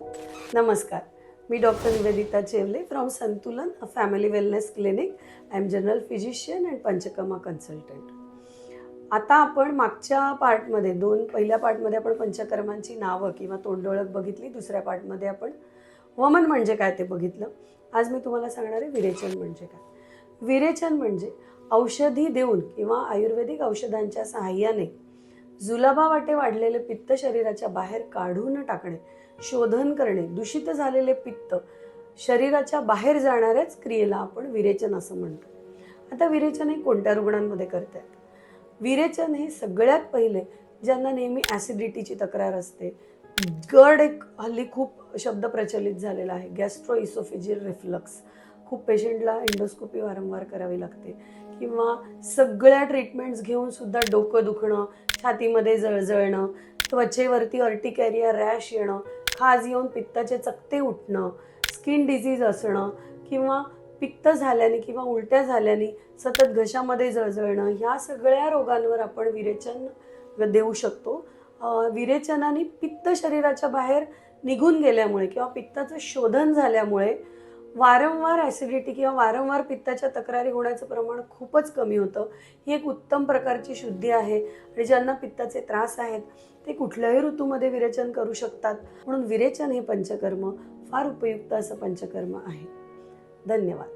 नमस्कार. मी doctor Nivedita Chewale from Santulan a family wellness clinic I am general physician and panchakarma consultant आता आपण मागच्या पार्टमध्ये दोन पहिल्या पार्टमध्ये आपण पंचकर्मांची नावं किंवा तोंडोळख बघितली. दुसऱ्या पार्टमध्ये आपण वमन म्हणजे काय ते बघितलं. आज मी तुम्हाला सांगणार आहे विरेचन म्हणजे काय. विरेचन म्हणजे औषधी देऊन किंवा आयुर्वेदिक औषधांच्या सहाय्याने जुलाबा वाटे वाढलेले पित्त शरीराच्या बाहेर काढून टाकणे शोधन करणे दूषित झालेले पित्त शरीराच्या बाहेर जाणाऱ्याच क्रियेला आपण विरेचन असं म्हणतो. आता विरेचन हे कोणत्या रुग्णांमध्ये करतात? विरेचन हे सगळ्यात पहिले ज्यांना नेहमी ॲसिडिटीची तक्रार असते. गड एक हल्ली खूप शब्द प्रचलित झालेला आहे. गॅस्ट्रो इसोफिजिल रिफ्लक्स खूप पेशंटला इंडोस्कोपी वारंवार करावी लागते. किंवा सगळ्या ट्रीटमेंट्स घेऊन सुद्धा डोकं दुखणं छातीमध्ये जळजळणं त्वचेवरती अर्टिकॅरिया रॅश येणं खाज येऊन पित्ताचे चकते उठणं स्किन डिझीज असणं किंवा पित्त झाल्याने किंवा उलट्या झाल्याने सतत घशामध्ये जळजळणं ह्या सगळ्या रोगांवर आपण विरेचन देऊ शकतो. विरेचनाने पित्त शरीराच्या बाहेर निघून गेल्यामुळे किंवा पित्ताचं शोधन झाल्यामुळे वारंवार ॲसिडिटी किंवा वारंवार पित्ताच्या तक्रारी होण्याचं प्रमाण खूपच कमी होतं. ही एक उत्तम प्रकारची शुद्धी आहे आणि ज्यांना पित्ताचे त्रास आहेत ते कुठल्याही ऋतूमध्ये विरेचन करू शकतात. म्हणून विरेचन हे पंचकर्म फार उपयुक्त असं पंचकर्म आहे. धन्यवाद.